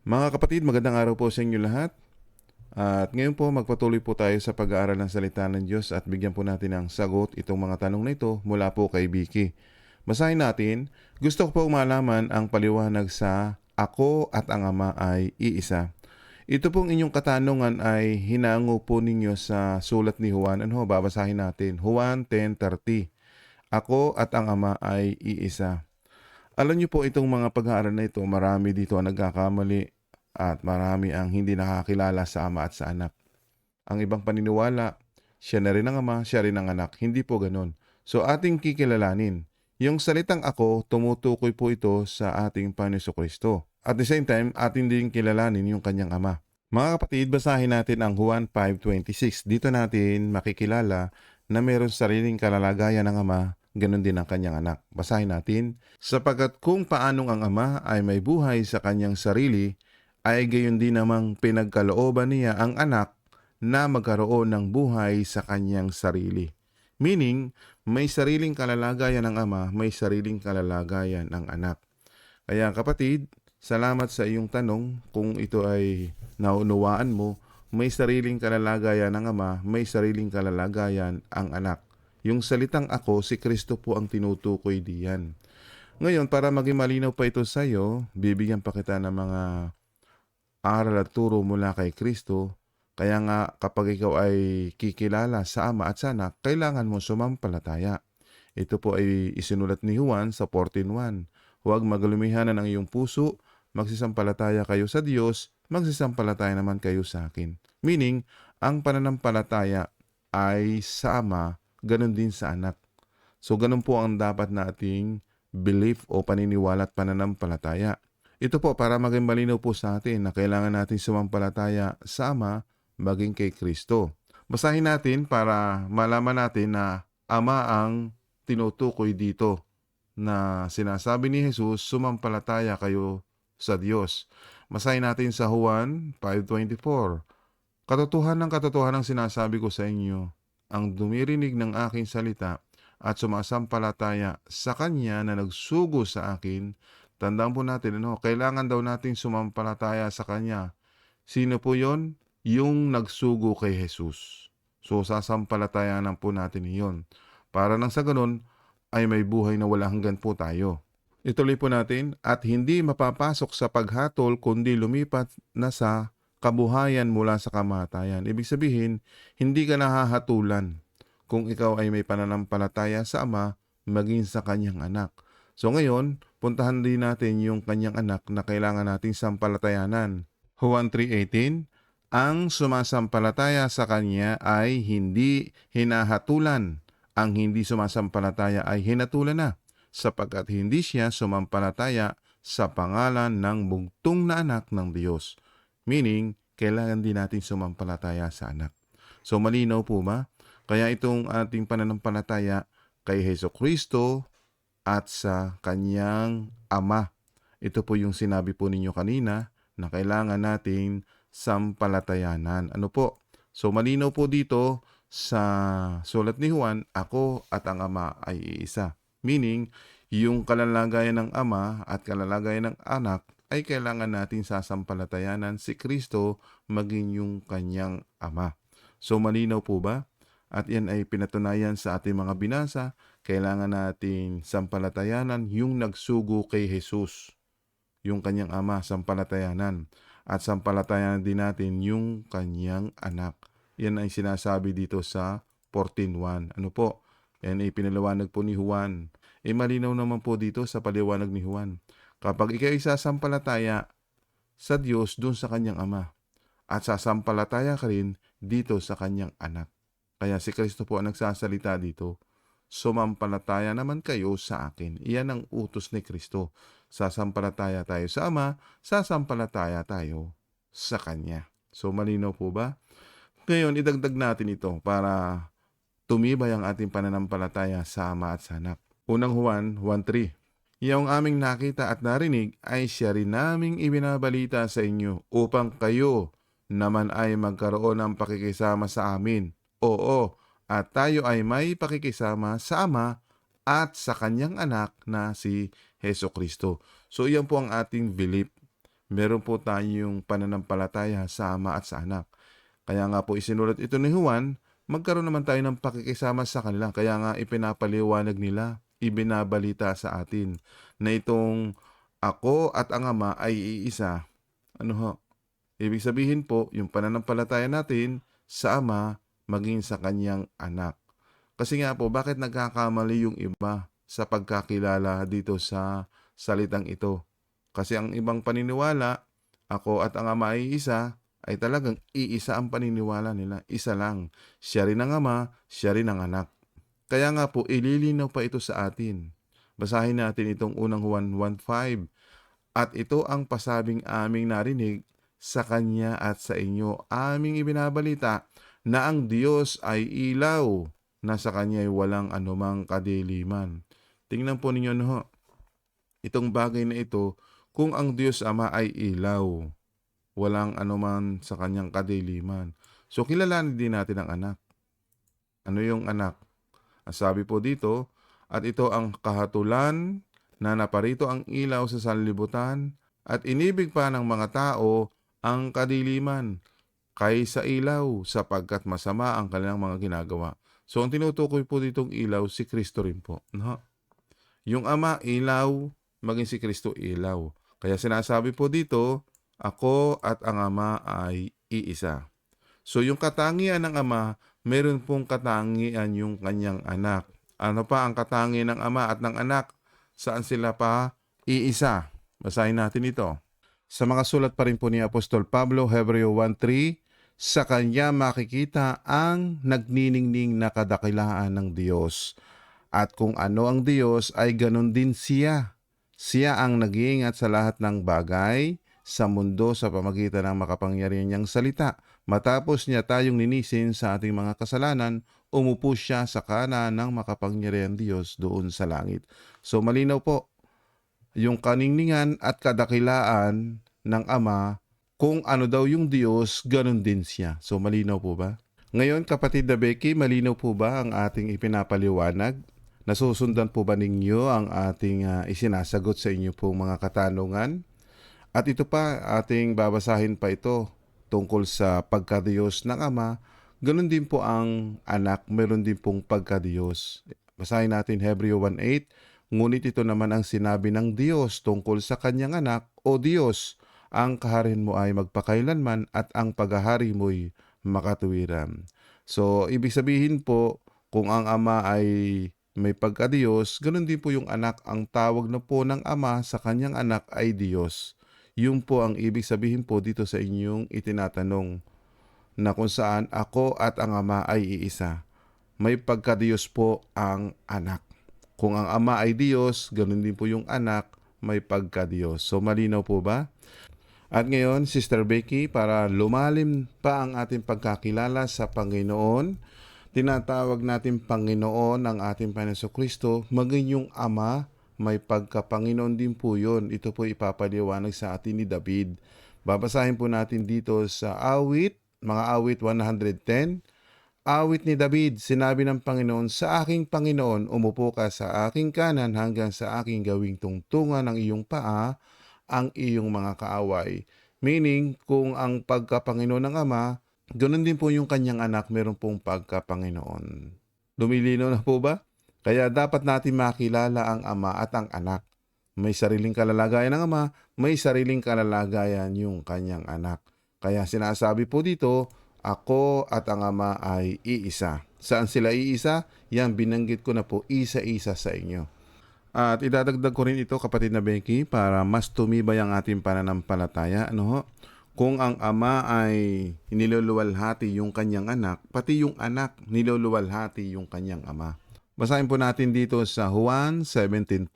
Mga kapatid, magandang araw po sa inyo lahat. At ngayon po magpatuloy po tayo sa pag-aaral ng salita ng Diyos at bigyan po natin ng sagot itong mga tanong na ito mula po kay Vicky. Basahin natin, gusto ko po malaman ang paliwanag sa Ako at ang Ama ay iisa. Ito pong inyong katanungan ay hinango po ninyo sa sulat ni Juan. Ano ho, babasahin natin. Juan 10.30 Ako at ang Ama ay iisa. Alam niyo po itong mga pag-aaral na ito, marami dito ang nagkakamali at marami ang hindi nakakilala sa ama at sa anak. Ang ibang paniniwala, siya na rin ang ama, siya rin ang anak. Hindi po ganun. So ating kikilalanin. Yung salitang ako, tumutukoy po ito sa ating Panginoon Kristo. At the same time, ating din kilalanin yung kanyang ama. Mga kapatid, basahin natin ang Juan 5.26. Dito natin makikilala na mayroon sariling kalalagayan ng ama, ganun din ang kanyang anak. Basahin natin, sapagkat kung paanong ang ama ay may buhay sa kanyang sarili, ay gayon din namang pinagkalooban niya ang anak na magkaroon ng buhay sa kanyang sarili. Meaning, may sariling kalalagayan ng ama, may sariling kalalagayan ng anak. Kaya kapatid, salamat sa iyong tanong kung ito ay naunawaan mo, may sariling kalalagayan ng ama, may sariling kalalagayan ang anak. Yung salitang ako, si Kristo po ang tinutukoy diyan. Ngayon, para maging malinaw pa ito sa iyo, bibigyan pa kita ng mga aral at turo mula kay Kristo. Kaya nga kapag ikaw ay kikilala sa ama at sa anak, kailangan mo sumampalataya. Ito po ay isinulat ni Juan sa 14.1. Huwag magalumihanan ang iyong puso, magsisampalataya kayo sa Diyos, magsisampalataya naman kayo sa akin. Meaning, ang pananampalataya ay sa ama, ganun din sa anak. So, ganun po ang dapat nating belief o paniniwala at pananampalataya. Ito po para maging malinaw po sa atin na kailangan natin sumampalataya sa Ama maging kay Kristo. Basahin natin para malaman natin na Ama ang tinutukoy dito na sinasabi ni Jesus, sumampalataya kayo sa Diyos. Basahin natin sa Juan 5.24. Katotohanan ng katotohanan sinasabi ko sa inyo, ang dumirinig ng aking salita at sumasampalataya sa Kanya na nagsugo sa akin, tandaan po natin, ano, kailangan daw nating sumampalataya sa Kanya. Sino po yon? Yung nagsugo kay Jesus. So, sasampalatayanan po natin iyon. Para nang sa ganun, ay may buhay na wala hanggan po tayo. Ituloy po natin, at hindi mapapasok sa paghatol kundi lumipat na sa kabuhayan mula sa kamatayan. Ibig sabihin, hindi ka nahahatulan kung ikaw ay may pananampalataya sa Ama maging sa kanyang anak. So ngayon, puntahan din natin yung kanyang anak na kailangan nating sampalatayanan. Juan 3.18 Ang sumasampalataya sa kanya ay hindi hinahatulan. Ang hindi sumasampalataya ay hinatulan na sapagkat hindi siya sumampalataya sa pangalan ng bugtong na anak ng Diyos. Meaning, kailangan din natin sumampalataya sa anak. So malinaw po ba? Kaya itong ating pananampalataya kay Heso Kristo at sa kanyang Ama. Ito po yung sinabi po ninyo kanina na kailangan nating sampalatayanan. Ano po? So malinaw po dito sa sulat ni Juan, ako at ang Ama ay iisa. Meaning, yung kalalagayan ng Ama at kalalagayan ng anak ay kailangan nating sasampalatayanan si Kristo maging yung kanyang Ama. So malinaw po ba? At yan ay pinatunayan sa ating mga binasa, kailangan nating sampalatayanan yung nagsugo kay Jesus, yung kanyang ama, sampalatayanan. At sampalatayanan din natin yung kanyang anak. Yan ay sinasabi dito sa 14.1. Ano po? Yan ay pinaliwanag po ni Juan. E malinaw naman po dito sa paliwanag ni Juan. Kapag ikaw ay sasampalataya sa Diyos dun sa kanyang ama, at sasampalataya ka rin dito sa kanyang anak. Kaya si Kristo po ang nagsasalita dito, sumampalataya naman kayo sa akin. Iyan ang utos ni Kristo. Sasampalataya tayo sa Ama, sasampalataya tayo sa Kanya. So malinaw po ba? Ngayon, idagdag natin ito para tumibay ang ating pananampalataya sa Ama at sa Anak. Unang Juan 1.3 Yung aming nakita at narinig ay siya rin naming ibinabalita sa inyo upang kayo naman ay magkaroon ng pakikisama sa amin. Oo, at tayo ay may pakikisama sa Ama at sa kanyang anak na si Heso Kristo. So iyan po ang ating belief meron po tayong pananampalataya sa Ama at sa Anak. Kaya nga po isinulat ito ni Juan, magkaroon naman tayo ng pakikisama sa kanila. Kaya nga ipinapaliwanag nila, ibinabalita sa atin na itong ako at ang Ama ay iisa. Ano ho? Ibig sabihin po, yung pananampalataya natin sa Ama maging sa kanyang anak. Kasi nga po, bakit nagkakamali yung iba sa pagkakilala dito sa salitang ito? Kasi ang ibang paniniwala, ako at ang Ama ay isa, ay talagang iisa ang paniniwala nila. Isa lang. Siya rin ang Ama, siya rin ang anak. Kaya nga po, ililinaw pa ito sa atin. Basahin natin itong unang Juan 1.5. At ito ang pasabing aming narinig sa Kanya at sa inyo. Aming ibinabalita na ang Diyos ay ilaw na sa Kanya ay walang anumang kadiliman. Tingnan po ninyo no, itong bagay na ito, kung ang Diyos Ama ay ilaw, walang anuman sa Kanyang kadiliman. So kilalanin din natin ang anak. Ano yung anak? Sabi po dito, at ito ang kahatulan na naparito ang ilaw sa sanlibutan at inibig pa ng mga tao ang kadiliman kaysa ilaw sapagkat masama ang kanilang mga ginagawa. So ang tinutukoy po ditong ilaw si Kristo rin po. No? Yung Ama ilaw, maging si Kristo ilaw. Kaya sinasabi po dito, ako at ang Ama ay iisa. So yung katangian ng Ama, meron pong katangian yung kanyang anak. Ano pa ang katangian ng Ama at ng anak? Saan sila pa iisa? Basahin natin ito. Sa mga sulat pa rin po ni Apostol Pablo, Hebreo 1.3, sa kanya makikita ang nagniningning na kadakilaan ng Diyos. At kung ano ang Diyos ay ganun din siya. Siya ang nag-iingat sa lahat ng bagay sa mundo sa pamagitan ng makapangyarihan niyang salita. Matapos niya tayong ninisin sa ating mga kasalanan, umupo siya sa kanan ng makapangyarihan Diyos doon sa langit. So malinaw po, yung kaningningan at kadakilaan ng Ama, kung ano daw yung Diyos, ganun din siya. So malinaw po ba? Ngayon, kapatid na Becky, malinaw po ba ang ating ipinapaliwanag? Nasusundan po ba ninyo ang ating ah, isinasagot sa inyo pong mga katanungan? At ito pa, ating babasahin pa ito tungkol sa pagkadiyos ng Ama. Ganun din po ang anak, meron din pong pagkadiyos. Basahin natin Hebreo 1.8. Ngunit ito naman ang sinabi ng Diyos tungkol sa kanyang anak, O Diyos, ang kaharian mo ay magpakailanman at ang paghahari mo'y makatuwiran. So, ibig sabihin po, kung ang ama ay may pagka-Diyos, ganun din po yung anak. Ang tawag na po ng ama sa kanyang anak ay Diyos. Yun po ang ibig sabihin po dito sa inyong itinatanong na kung saan ako at ang ama ay iisa. May pagka-Diyos po ang anak. Kung ang ama ay Diyos, ganun din po yung anak, may pagka-Diyos. So malinaw po ba? At ngayon, Sister Becky, para lumalim pa ang ating pagkakilala sa Panginoon, tinatawag natin Panginoon ang ating Panginoon Kristo, maging yung Ama, may pagka-Panginoon din po yun. Ito po ipapaliwanag sa atin ni David. Babasahin po natin dito sa awit, mga awit 110. Awit ni David, sinabi ng Panginoon, Sa aking Panginoon, umupo ka sa aking kanan hanggang sa aking gawing tungtungan ng iyong paa, ang iyong mga kaaway. Meaning, kung ang pagkapanginoon ng Ama, ganun din po yung kanyang anak, meron pong pagkapanginoon. Lumilino na po ba? Kaya dapat natin makilala ang Ama at ang anak. May sariling kalalagayan ng Ama, may sariling kalalagayan yung kanyang anak. Kaya sinasabi po dito, ako at ang Ama ay iisa. Saan sila iisa? Yan binanggit ko na po isa-isa sa inyo. At idadagdag ko rin ito kapatid na Becky para mas tumibay ang ating pananampalataya. Ano ho? Kung ang ama ay niluluwalhati yung kanyang anak, pati yung anak niluluwalhati yung kanyang ama. Basahin po natin dito sa Juan 17.4,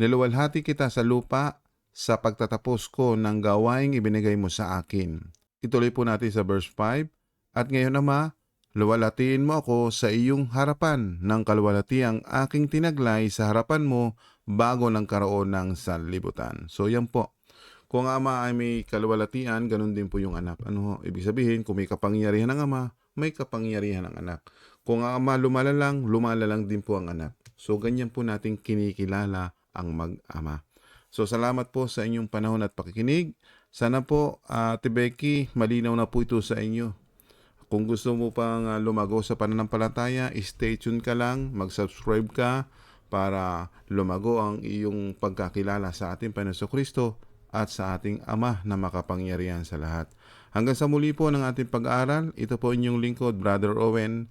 Niluwalhati kita sa lupa sa pagtatapos ko ng gawaing ibinigay mo sa akin. Ituloy po natin sa verse 5, At ngayon ama, Luwalatiin mo ako sa iyong harapan ng kaluwalati ang aking tinaglay sa harapan mo bago ng karoon ng sanlibutan. So yan po. Kung ang ama ay may kaluwalatian, ganun din po yung anak. Ano? Ibig sabihin, kung may kapangyarihan ng ama, may kapangyarihan ng anak. Kung ang ama lumala lang, lumala lang din po ang anak. So ganyan po natin kinikilala ang mag-ama. So salamat po sa inyong panahon at pakikinig. Sana po, Ate Becky, malinaw na po ito sa inyo. Kung gusto mo pang ah, lumago sa pananampalataya, stay tuned ka lang, mag-subscribe ka para lumago ang iyong pagkakilala sa ating Panginoon Kristo at sa ating Ama na makapangyarihan sa lahat. Hanggang sa muli po ng ating pag-aaral, ito po inyong lingkod, Brother Owen,